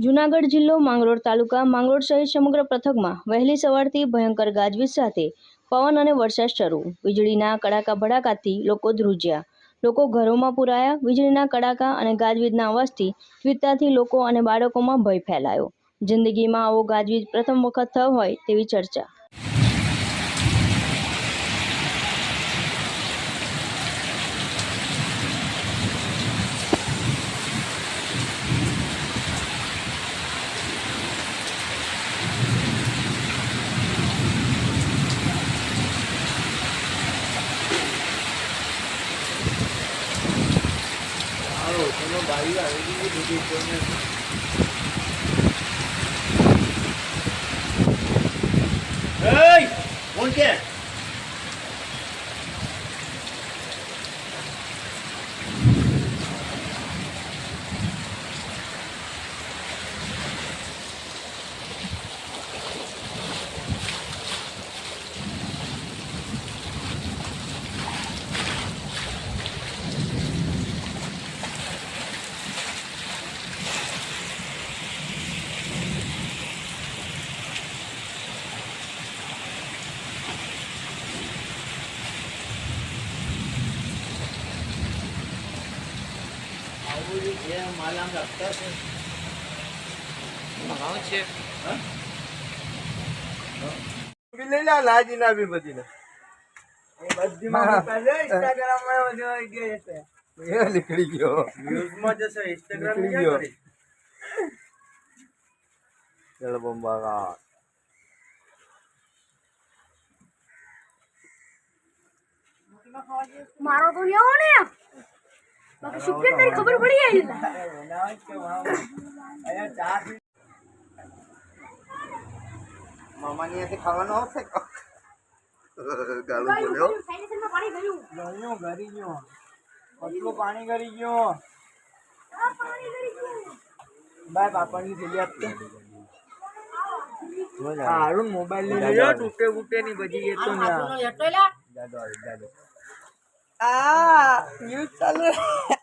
જૂનાગઢ જિલ્લો, માંગરોળ તાલુકા, માંગરોળ સહિત સમગ્ર પથકમાં વહેલી સવારથી ભયંકર ગાજવીજ સાથે પવન અને વરસાદ શરૂ. વીજળીના કડાકા ભડાકાથી લોકો ધ્રુજ્યા. લોકો ઘરોમાં પુરાયા. વીજળીના કડાકા અને ગાજવીજના અવાજથી વિસ્તારથી લોકો અને બાળકોમાં ભય ફેલાયો. જિંદગીમાં આવો ગાજવીજ પ્રથમ વખત થયો હોય તેવી ચર્ચા. Ê! One kia! આવું જે માલ આમ રાખતા છે મંગાવું છે લઈ લે લાજી ના બી બધી ને બધી માં પહેલે ઇન્સ્ટાગ્રામ માં બધું આવી ગયું છે એ નીકળી ગયો ન્યૂઝ માં જશે ઇન્સ્ટાગ્રામ નીકળી ક્યાં ગયો. કરી જળ બંબાકાર મારો તો લેવો ને બાકી શુક્રિયા તારી ખબર પડી આવી બનાવ કે વાવ અહીંયા ચા પી મામાની અહીંયાથી ખાવાનું આવશે બોલ્યો પાણી ગયું ગયો ઘરી ગયો. આટલું પાણી કરી ગયો. આ પાણી ગળી ગયું. બાય બાપાની થેલી આપતો હારું મોબાઈલ લઈ લેજો તૂટે ફૂટે ની બધી એ તો ના. 啊，你又了？